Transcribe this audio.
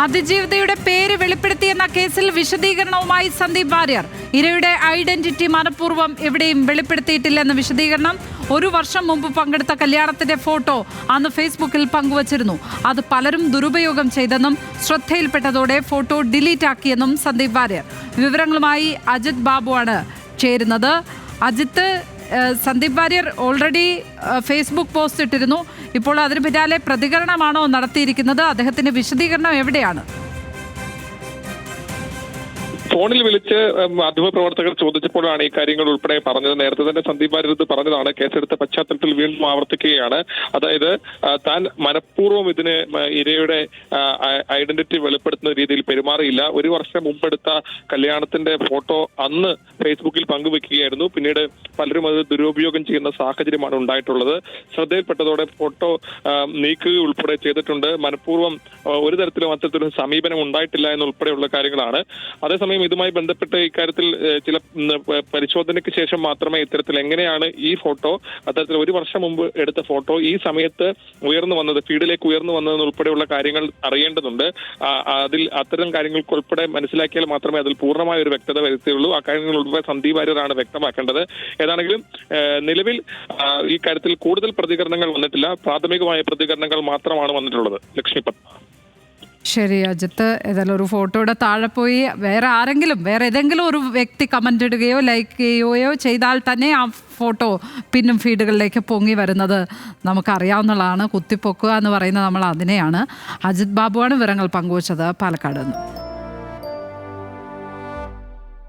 അതിജീവിതയുടെ പേര് വെളിപ്പെടുത്തിയെന്ന കേസിൽ വിശദീകരണവുമായി സന്ദീപ് വാര്യർ. ഇരയുടെ ഐഡന്റിറ്റി മനഃപൂർവം എവിടെയും വെളിപ്പെടുത്തിയിട്ടില്ലെന്ന വിശദീകരണം. ഒരു വർഷം മുമ്പ് പങ്കെടുത്ത കല്യാണത്തിന്റെ ഫോട്ടോ അന്ന് ഫേസ്ബുക്കിൽ പങ്കുവച്ചിരുന്നു. അത് പലരും ദുരുപയോഗം ചെയ്തെന്നും ശ്രദ്ധയിൽപ്പെട്ടതോടെ ഫോട്ടോ ഡിലീറ്റ് ആക്കിയെന്നും സന്ദീപ് വാര്യർ. വിവരങ്ങളുമായി അജിത് ബാബുവാണ് ചേരുന്നത്. Ajith Sandeep Warrier already Facebook post ഇട്ടിരുന്നു. ഇപ്പോൾ അതിന് പിന്നാലെ പ്രതികരണമാണോ നടത്തിയിരിക്കുന്നത്? അദ്ദേഹത്തിന്റെ വിശദീകരണം എവിടെയാണ്? ഫോണിൽ വിളിച്ച് മാധ്യമപ്രവർത്തകർ ചോദിച്ചപ്പോഴാണ് ഈ കാര്യങ്ങൾ ഉൾപ്പെടെ പറഞ്ഞത്. നേരത്തെ തന്നെ സന്ദീപ് ഭാരത് പറഞ്ഞതാണ് കേസെടുത്ത പശ്ചാത്തലത്തിൽ വീണ്ടും ആവർത്തിക്കുകയാണ്. അതായത് താൻ മനഃപൂർവം ഇതിന് ഇരയുടെ ഐഡന്റിറ്റി വെളിപ്പെടുത്തുന്ന രീതിയിൽ പെരുമാറിയില്ല. ഒരു വർഷം മുമ്പെടുത്ത കല്യാണത്തിന്റെ ഫോട്ടോ അന്ന് ഫേസ്ബുക്കിൽ പങ്കുവെക്കുകയായിരുന്നു. പിന്നീട് പലരും അത് ദുരുപയോഗം ചെയ്യുന്ന സാഹചര്യമാണ് ഉണ്ടായിട്ടുള്ളത്. ശ്രദ്ധയിൽപ്പെട്ടതോടെ ഫോട്ടോ നീക്കുക ഉൾപ്പെടെ ചെയ്തിട്ടുണ്ട്. മനഃപൂർവം ഒരു തരത്തിലും അത്തരത്തിലും സമീപനം ഉണ്ടായിട്ടില്ല എന്നുൾപ്പെടെയുള്ള കാര്യങ്ങളാണ്. അതേസമയം ഇതുമായി ബന്ധപ്പെട്ട് ഇക്കാര്യത്തിൽ ചില പരിശോധനയ്ക്ക് ശേഷം മാത്രമേ ഇത്തരത്തിൽ എങ്ങനെയാണ് ഈ ഫോട്ടോ അത്തരത്തിൽ ഒരു വർഷം മുമ്പ് എടുത്ത ഫോട്ടോ ഈ സമയത്ത് ഉയർന്നു വന്നത് ഫീഡിലേക്ക് ഉയർന്നു വന്നതെന്നുൾപ്പെടെയുള്ള കാര്യങ്ങൾ അറിയേണ്ടതുണ്ട്. അതിൽ അത്തരം കാര്യങ്ങൾക്ക് ഉൾപ്പെടെ മനസ്സിലാക്കിയാൽ മാത്രമേ അതിൽ പൂർണമായ ഒരു വ്യക്തത വരുത്തിയുള്ളൂ. ആ കാര്യങ്ങൾ ഉൾപ്പെടെ സന്ദീപ് ആര്യരാണ് വ്യക്തമാക്കേണ്ടത്. ഏതാണെങ്കിലും നിലവിൽ ഈ കാര്യത്തിൽ കൂടുതൽ പ്രതികരണങ്ങൾ വന്നിട്ടില്ല. പ്രാഥമികമായ പ്രതികരണങ്ങൾ മാത്രമാണ് വന്നിട്ടുള്ളത്. ലക്ഷ്മി പത്മ ശരി അജിത്ത്. ഏതായാലും ഒരു ഫോട്ടോയുടെ താഴെ പോയി. വേറെ ആരെങ്കിലും വേറെ ഏതെങ്കിലും ഒരു വ്യക്തി കമന്റ് ഇടുകയോ ലൈക്ക് ചെയ്യുകയോ ചെയ്താൽ തന്നെ ആ ഫോട്ടോ പിന്നും ഫീഡുകളിലേക്ക് പൊങ്ങി വരുന്നത് നമുക്കറിയാവുന്നതാണ്. കുത്തിപ്പൊക്കുക എന്ന് പറയുന്നത് നമ്മൾ അതിനെയാണ്. അജിത് ബാബുവാണ് വിവരങ്ങൾ പങ്കുവച്ചത് പാലക്കാട് നിന്ന്.